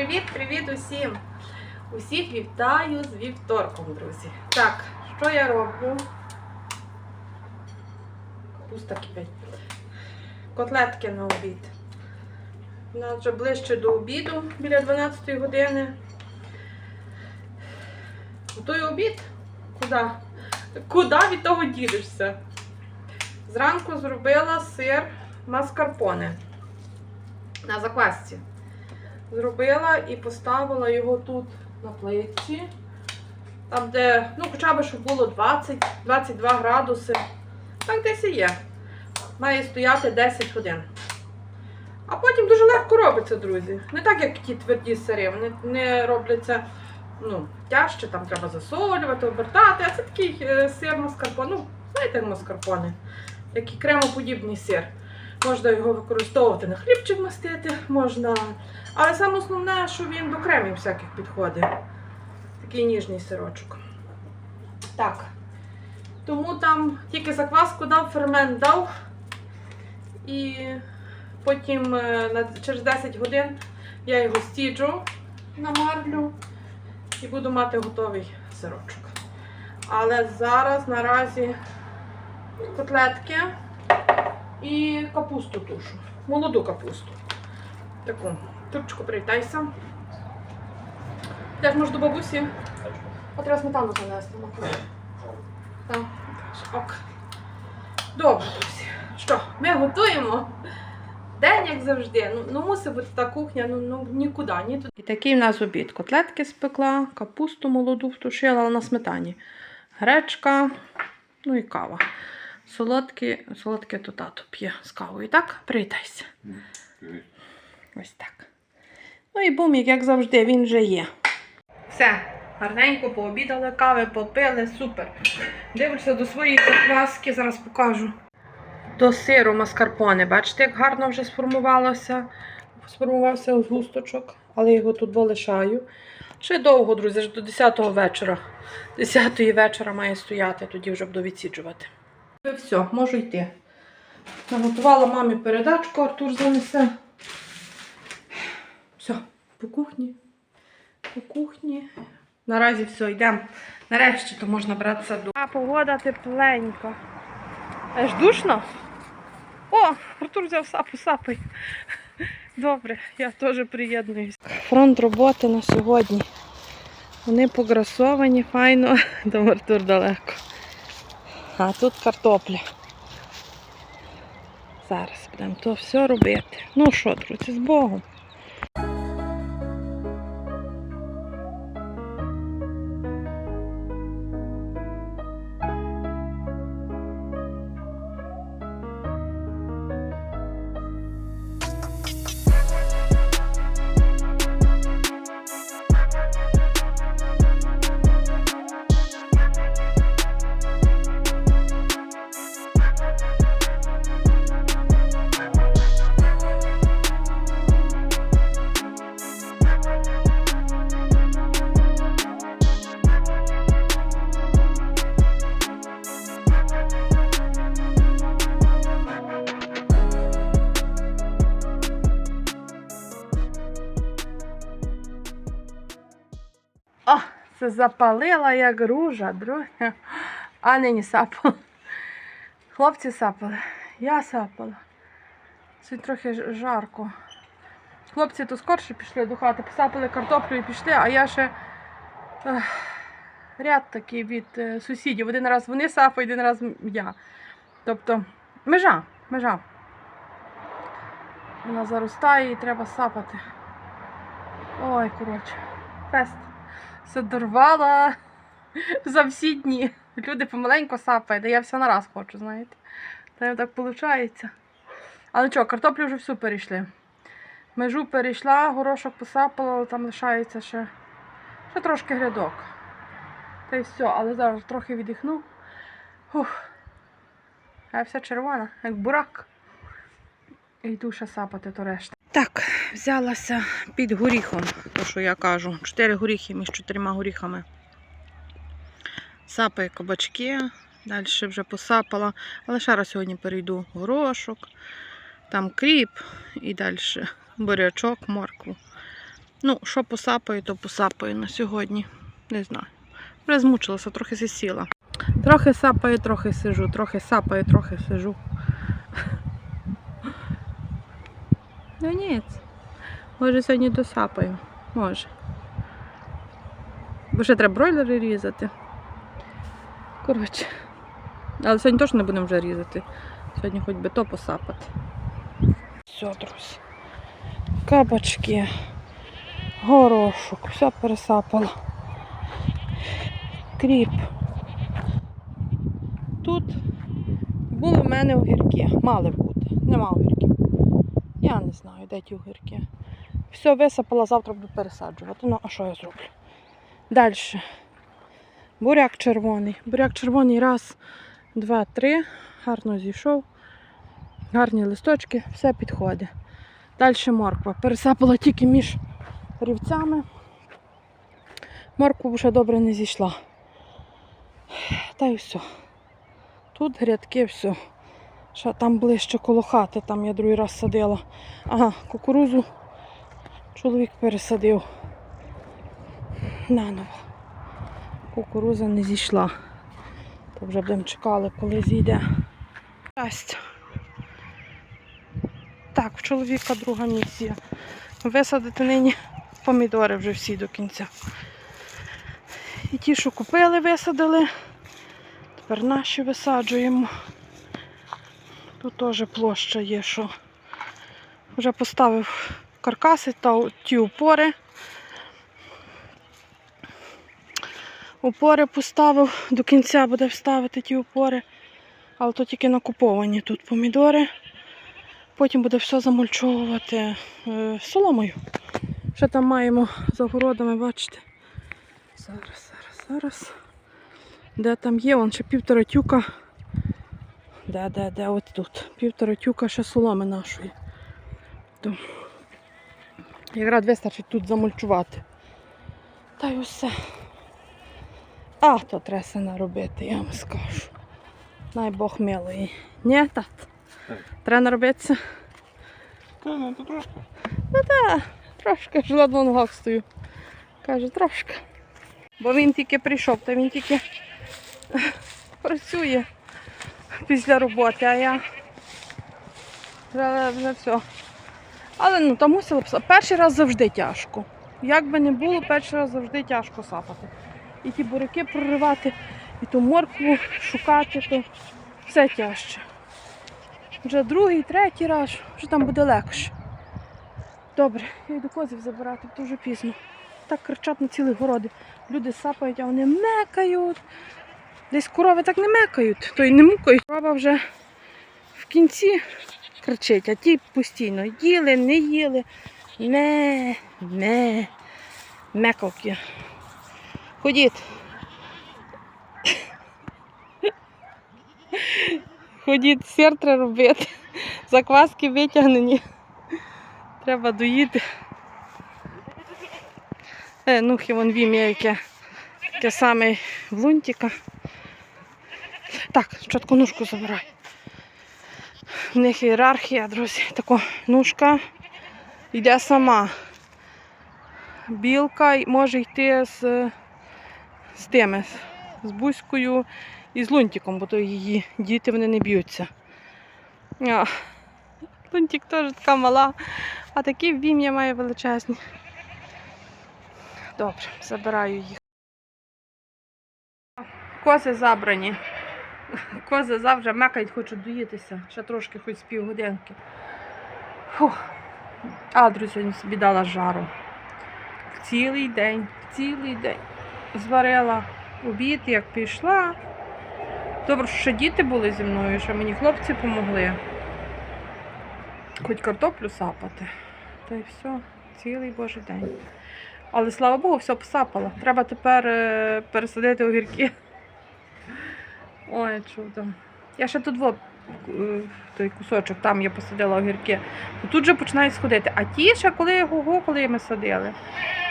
Привіт-привіт усім! Усіх вітаю з вівторком, друзі. Так, що я роблю? Капуста кипить. Котлетки на обід. У нас вже ближче до обіду, біля 12 години. Готую обід. Куди? Куди від того ділишся? Зранку зробила сир маскарпоне на заквасці. Зробила і поставила його тут на плитці. Там, де, ну, хоча б, щоб було 20-22 градуси. Так десь і є. Має стояти 10 годин. А потім дуже легко робиться, друзі. Не так, як ті тверді сири. Вони не робляться ну, тяжче, там треба засолювати, обертати. А це такий е, сир маскарпоне. Ну, знаєте, маскарпоне. Такий кремоподібний сир. Можна його використовувати на хлібчик мастити, можна. Але саме основне, що він до кремів всяких підходить. Такий ніжний сирочок. Так. Тому там тільки закваску дав, фермент дав. І потім е, через 10 годин я його стіджу на марлю і буду мати готовий сирочок. Але зараз наразі котлетки і капусту тушу. Молоду капусту. Таку. Турчику, привітайся. Теж може до бабусі. От треба сметану занести. на Так. Ок. Добре, друзі. Що, ми готуємо? День, як завжди. Ну, ну мусить бути та кухня, ну, ну нікуди. Ні тут. І такий в нас обід. Котлетки спекла, капусту молоду втушила на сметані. Гречка, ну і кава. Солодкі, солодке то тато п'є з кавою. Так? Привітайся. Ось так. Ну і бумік, як завжди, він вже є. Все, гарненько пообідали, кави попили, супер. Дивлюся до своєї закваски, зараз покажу. До сиру маскарпоне. Бачите, як гарно вже сформувалося. Сформувався згусточок, але його тут лишаю. Ще довго, друзі, до 10-го вечора. 10-ї вечора має стояти, тоді вже буду відсіджувати. Все, можу йти. Наготувала мамі передачку, Артур занесе. Все, по кухні. По кухні. Наразі все, йдемо. Нарешті то можна братися до. А погода тепленька. Аж душно? О, Артур взяв сапу, сапай. Добре, я теж приєднуюсь. Фронт роботи на сьогодні. Вони пограсовані, файно, там Артур далеко. А тут картопля. Зараз будемо то все робити. Ну що, друзі, з Богом. Це запалила як ружа, друге. А нині сапала. Хлопці сапали, я сапала. Це трохи жарко. Хлопці то скорше пішли до хати, посапали картоплю і пішли, а я ще ех, ряд такий від е, сусідів. Один раз вони сапають, один раз я. Тобто межа, межа. Вона заростає і треба сапати. Ой, коротше, фест задорвала за всі дні. Люди помаленьку сапають, а я все на раз хочу, знаєте. Та так виходить. Але нічого, картоплю вже всю перейшли. Межу перейшла, горошок посапала, але там лишається ще, ще трошки грядок. Та й все, але зараз трохи віддихну. Ух. А я вся червона, як бурак. І ще сапати то решта. Так, взялася під горіхом, то що я кажу. Чотири горіхи між чотирма горіхами. Сапає кабачки, далі вже посапала. Але ще раз сьогодні перейду горошок, там кріп і далі бурячок, моркву. Ну, що посапаю, то посапаю на сьогодні. Не знаю. Вже змучилася, трохи сісіла. Трохи сапаю, трохи сижу, трохи сапаю, трохи сижу. Ну ні. Може сьогодні досапаю. Може. Бо ще треба бройлери різати. Коротше. Але сьогодні теж не будемо вже різати. Сьогодні хоч би то посапати. Все, друзі. Кабачки, горошок, все пересапала. Кріп. Тут були в мене огірки. Мали бути. Нема огірків. Я не знаю, де ті огірки. Все висипала, завтра буду пересаджувати. Ну, а що я зроблю? Далі. Буряк червоний. Буряк червоний раз, два, три. Гарно зійшов. Гарні листочки, все підходить. Далі морква. Пересапала тільки між рівцями. Морква вже добре не зійшла. Та й все. Тут грядки все. Ще там ближче коло хати, там я другий раз садила. Ага, кукурузу чоловік пересадив. Наново. Кукуруза не зійшла. То вже будемо чекали, коли зійде. Щастя. Так, в чоловіка друга місія. Висадити нині помідори вже всі до кінця. І ті, що купили, висадили. Тепер наші висаджуємо. Тут теж площа є, що вже поставив каркаси та ті опори. Опори поставив, до кінця буде вставити ті опори, але то тільки накуповані тут помідори. Потім буде все замульчовувати е, соломою. Ще там маємо за городами, бачите. Зараз, зараз, зараз. Де там є? Вон ще півтора тюка. Де, де, де, от тут. Півтора тюка ще соломи нашої. То. Якраз вистачить тут замульчувати. Та й усе. А, то треба наробити, я вам скажу. Най Бог милий. Ні, тат? Треба наробитися? Та, ну, то трошки. Трошки ж ладно ногах стою. Каже, трошки. Бо він тільки прийшов, та він тільки працює після роботи, а я вже, вже все. Але ну, там мусила б Перший раз завжди тяжко. Як би не було, перший раз завжди тяжко сапати. І ті буряки проривати, і ту моркву шукати, то все тяжче. Вже другий, третій раз, вже там буде легше. Добре, я йду козів забирати, вже пізно. Так кричать на цілі городи. Люди сапають, а вони мекають. Десь корови так не мекають, то й не мукають. Корова вже в кінці кричить, а ті постійно їли, не їли. Не, не, мекалки. Ходіть. Ходіть, сир треба робити. Закваски витягнені. Треба доїти. Е, ну, вон вім'я яке, яке саме в лунтика. Так, спочатку ножку забирай. В них ієрархія, друзі. Тако ножка йде сама. Білка може йти з, з тими, з бузькою і з лунтиком, бо то її діти вони не б'ються. А, лунтик теж така мала, а такі вім'я має величезні. Добре, забираю їх. Кози забрані. Кози завжди мекають, хочуть доїтися. Ще трошки хоч з півгодинки. А, друзі, собі дала жару. Цілий день, цілий день. Зварила обід, як пішла. Добре, що ще діти були зі мною, що мені хлопці допомогли. Хоч картоплю сапати. Та й все, цілий божий день. Але слава Богу, все посапала. Треба тепер е, пересадити огірки. Ой, чудо. Я ще тут во, е, той кусочок, там я посадила огірки. Тут вже починають сходити. А ті ще коли ого, коли ми садили.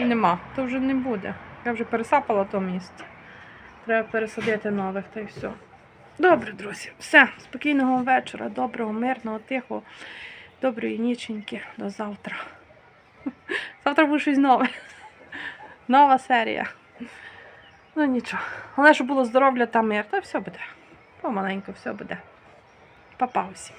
І нема, то вже не буде. Я вже пересапала то місце. Треба пересадити нових та й все. Добре, друзі. Все. Спокійного вечора, доброго, мирного, тихого, доброї ніченьки. До завтра. Завтра буде щось нове. Нова серія. Ну нічого. Головне, щоб було здоров'я та мир. Та все буде. Помаленьку все буде. Па-па усім.